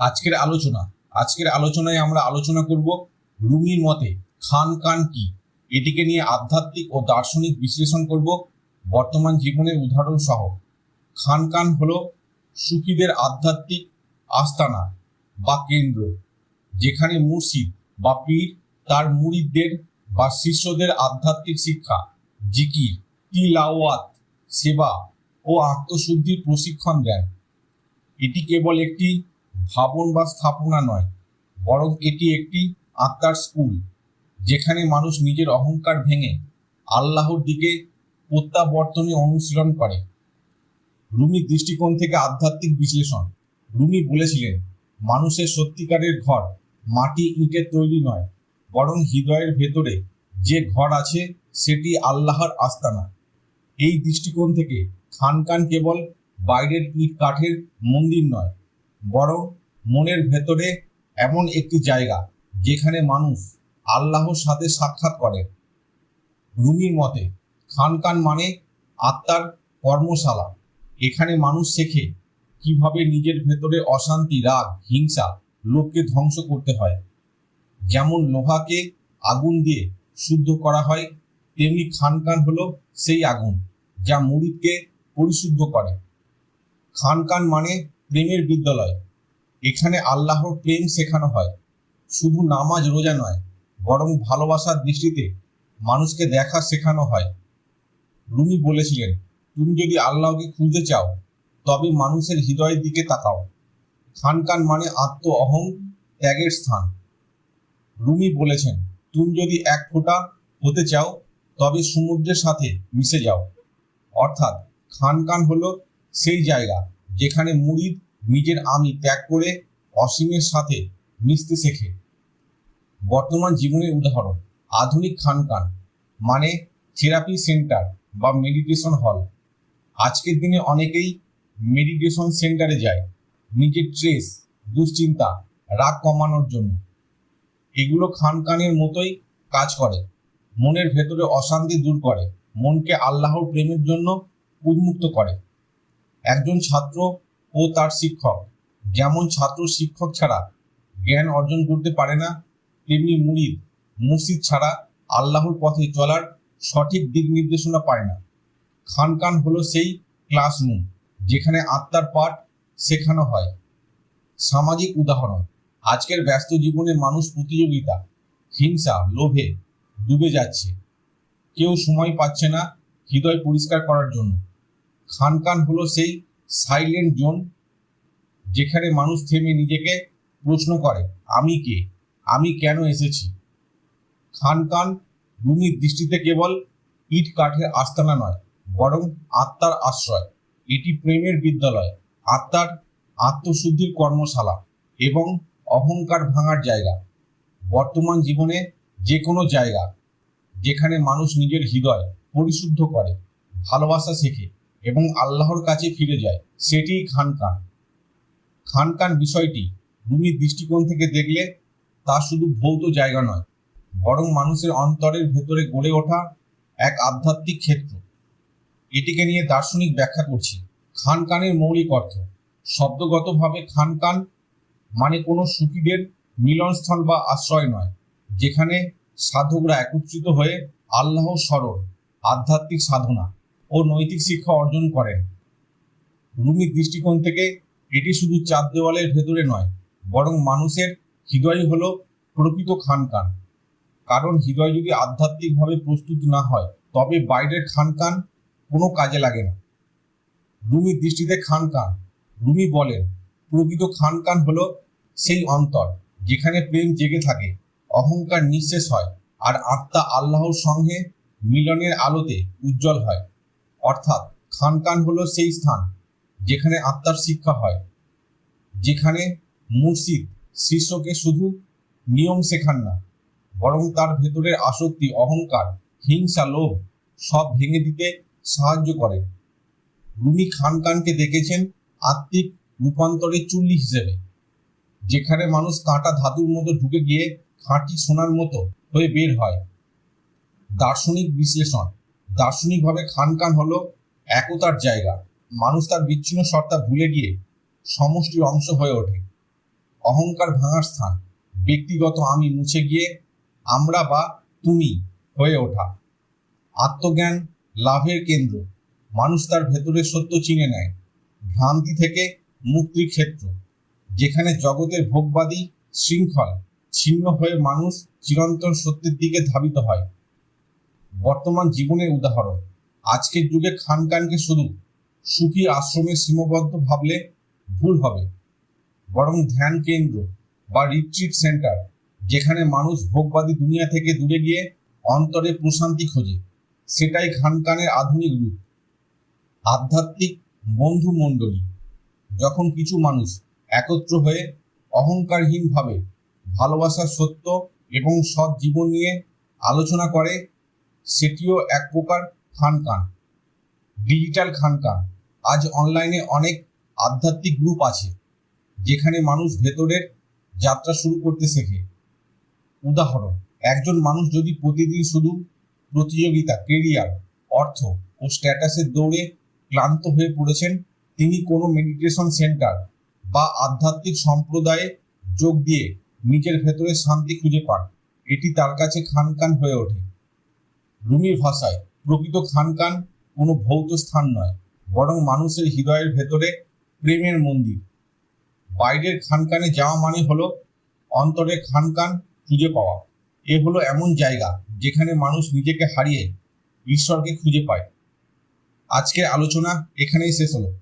আজকের আলোচনা, আজকের আলোচনায় আমরা আলোচনা করব রুমির মতে খান কান কি? এটিকে নিয়ে আধ্যাত্মিক ও দার্শনিক বিশ্লেষণ করব বর্তমান জীবনের উদাহরণ সহ। খান কান হল সুফিদের আধ্যাত্মিক আস্তানা বা কেন্দ্র, যেখানে মুর্শিদ বা পীর তার মুরিদদের বা শিষ্যদের আধ্যাত্মিক শিক্ষা, জিকির, তিলাওয়াত, সেবা ও আত্মশুদ্ধির প্রশিক্ষণ দেন। এটি কেবল একটি ভাবন বা স্থাপনা নয়, বরং এটি একটি আত্মার স্কুল, যেখানে মানুষ নিজের অহংকার ভেঙে আল্লাহর দিকে প্রত্যাবর্তনে অনুশীলন করে। রুমির দৃষ্টিকোণ থেকে আধ্যাত্মিক বিশ্লেষণ। রুমি বলেছিলেন, মানুষের সত্যিকারের ঘর মাটি ইটের তৈরি নয়, বরং হৃদয়ের ভেতরে যে ঘর আছে সেটি আল্লাহর আস্তানা। এই দৃষ্টিকোণ থেকে খানকান কেবল বাইরের ইট কাঠের মন্দির নয় বরং মনের ভেতরে এমন একটি জায়গা যেখানে মানুষ আল্লাহর সাথে সাক্ষাৎ করে। রুমির মতে খানকান মানে আত্মার কর্মশালা। এখানে মানুষ শেখে কীভাবে নিজের ভেতরে অশান্তি, রাগ, হিংসা লোককে ধ্বংস করতে হয়। যেমন লোহাকে আগুন দিয়ে শুদ্ধ করা হয়, তেমনি খানকান হলো সেই আগুন যা মুরিদকে পরিশুদ্ধ করে। খানকান মানে প্রেমের বিদ্যালয়। এখানে আল্লাহর প্রেম শেখানো হয়। শুধু নামাজ রোজা নয়, বরং ভালোবাসার দৃষ্টিতে মানুষকে দেখা শেখানো হয়। রুমি বলেছিলেন, তুমি যদি আল্লাহকে খুঁজতে চাও, তবে মানুষের হৃদয়ের দিকে তাকাও। খানকান মানে আত্ম অহং ত্যাগের স্থান। রুমি বলেছেন, তুমি যদি এক ফোঁটা হতে চাও, তবে সমুদ্রের সাথে মিশে যাও। অর্থাৎ খানকান হলো সেই জায়গা যেখানে মুরিদ নিজের আমি ত্যাগ করে অসীমের সাথে মিশতে শেখে। বর্তমান জীবনের উদাহরণ, আধুনিক খানকান মানে থেরাপি সেন্টার বা মেডিটেশন হল। আজকের দিনে অনেকেই মেডিটেশন সেন্টারে যায়, নিজের স্ট্রেস, দুশ্চিন্তা, রাগ কমানোর জন্য। এগুলো খানকানের মতোই কাজ করে, মনের ভেতরে অশান্তি দূর করে, মনকে আল্লাহর প্রেমের জন্য উন্মুক্ত করে। একজন ছাত্র ও তার শিক্ষক। যেমন ছাত্র শিক্ষক ছাড়া জ্ঞান অর্জন করতে পারে না, তেমনি মুরিদ, মুর্শিদ ছাড়া আল্লাহর পথে চলার সঠিক দিক নির্দেশনা পায় না। খানকান হলো সেই ক্লাসরুম যেখানে আত্মার পাঠ শেখানো হয়। সামাজিক উদাহরণ, আজকের ব্যস্ত জীবনে মানুষ প্রতিযোগিতা, হিংসা, লোভে ডুবে যাচ্ছে। কেউ সময় পাচ্ছে না হৃদয় পরিষ্কার করার জন্য। খানকান হলো সেই সাইলেন্ট জোন যেখানে মানুষ থেমে নিজেকে প্রশ্ন করে, আমি কে? আমি কেন এসেছি? খানকান রুমির দৃষ্টিতে কেবল ইট কাঠের আস্তানা নয়, বরং আত্মার আশ্রয়। এটি প্রেমের বিদ্যালয়, আত্মার আত্মশুদ্ধির কর্মশালা এবং অহংকার ভাঙার জায়গা। বর্তমান জীবনে যে কোনো জায়গা যেখানে মানুষ নিজের হৃদয় পরিশুদ্ধ করে, ভালোবাসা শেখে এবং আল্লাহর কাছে ফিরে যায়, সেটিই খানকান খানকান বিষয়টি রুমির দৃষ্টিকোণ থেকে দেখলে তা শুধু ভৌত জায়গা নয়, বরং মানুষের অন্তরের ভেতরে গড়ে ওঠা এক আধ্যাত্মিক ক্ষেত্র। এটিকে নিয়ে দার্শনিক ব্যাখ্যা করছি। খানকানের মৌলিক অর্থ, শব্দগতভাবে খানকান মানে কোনো সুফিদের মিলনস্থল বা আশ্রয় নয়, যেখানে সাধকরা একত্রিত হয়ে আল্লাহ স্মরণ, আধ্যাত্মিক সাধনা ও নৈতিক শিক্ষা অর্জন করেন। রুমির দৃষ্টিকোণ থেকে এটি শুধু চার দেওয়ালের ভেতরে নয়, বরং মানুষের হৃদয় হল প্রকৃত খানকান। কারণ হৃদয় যদি আধ্যাত্মিকভাবে প্রস্তুত না হয়, তবে বাইরের খানকান কোনো কাজে লাগে না। রুমির দৃষ্টিতে খানকান। রুমি বলেন, প্রকৃত খানকান হল সেই অন্তর যেখানে প্রেম জেগে থাকে, অহংকার নিঃশেষ হয়, আর আত্মা আল্লাহর সঙ্গে মিলনের আলোতে উজ্জ্বল হয়। অর্থাৎ খানকান হলো সেই স্থান যেখানে আত্মার শিক্ষা হয়, যেখানে মুর্শিদ শিষ্যকে শুধু নিয়ম শেখান না, বরং তার ভেতরের আসক্তি, অহংকার, হিংসা, লোভ সব ভেঙে দিতে সাহায্য করে। রুমি খানকানকে দেখেছেন আত্মিক রূপান্তরের চুল্লি হিসেবে, যেখানে মানুষ কাঁটা ধাতুর মতো ঢুকে গিয়ে খাঁটি সোনার মতো হয়ে বের হয়। দার্শনিক বিশ্লেষণ দার্শনিকভাবে খানকান হলো একতার জায়গা। মানুষ তার বিচ্ছিন্ন সত্তা ভুলে গিয়ে সমষ্টির অংশ হয়ে ওঠে। অহংকার ভাঙার স্থান। ব্যক্তিগত আমি মুছে গিয়ে আমরা বা তুমি হয়ে ওঠা। আত্মজ্ঞান লাভের কেন্দ্র। মানুষ তার ভেতরের সত্য চিনে নেয়। ভ্রান্তি থেকে মুক্তির ক্ষেত্র। যেখানে জগতের ভোগবাদী শৃঙ্খল ছিন্ন হয়ে মানুষ চিরন্তন সত্যের দিকে ধাবিত হয়। বর্তমান জীবনের উদাহরণ। আজকের যুগে খানকানকে শুধু সুখী আশ্রমে সীমাবদ্ধ ভাবলে ভুল হবে। বরং ধ্যান কেন্দ্র বা রিট্রিট সেন্টার যেখানে মানুষ ভোগবাদী দুনিয়া থেকে দূরে গিয়ে অন্তরে প্রশান্তি খোঁজে, সেটাই খানকানের আধুনিক রূপ। আধ্যাত্মিক বন্ধু মণ্ডলী যখন কিছু মানুষ একত্র হয়ে অহংকারহীনভাবে ভালোবাসার সত্য এবং সৎ জীবন নিয়ে আলোচনা করে সেটিও এক প্রকার খানকান ডিজিটাল খানকান। আজ অনলাইনে অনেক আধ্যাত্মিক গ্রুপ আছে, যেখানে মানুষ ভেতরের যাত্রা শুরু করতে শেখে। উদাহরণ, একজন মানুষ যদি প্রতিদিন শুধু প্রতিযোগিতা কেরিয়ার অর্থ ও স্ট্যাটাসের দৌড়ে ক্লান্ত হয়ে পড়েছেন, তিনি কোনো মেডিটেশন সেন্টার বা আধ্যাত্মিক সম্প্রদায়ে যোগ দিয়ে নিজের ভেতরে শান্তি খুঁজে পান। এটি তার কাছে খানকান হয়ে ওঠে। রুমির ভাষায়, প্রকৃত খানকান কোনো ভৌত স্থান নয়, বরং মানুষের হৃদয়ের ভেতরে প্রেমের মন্দির। বাইরের খানকানে যাওয়া মানে হলো অন্তরে খানকান খুঁজে পাওয়া। এ হলো এমন জায়গা যেখানে মানুষ নিজেকে হারিয়ে ঈশ্বরকে খুঁজে পায়। আজকের আলোচনা এখানেই শেষ হলো।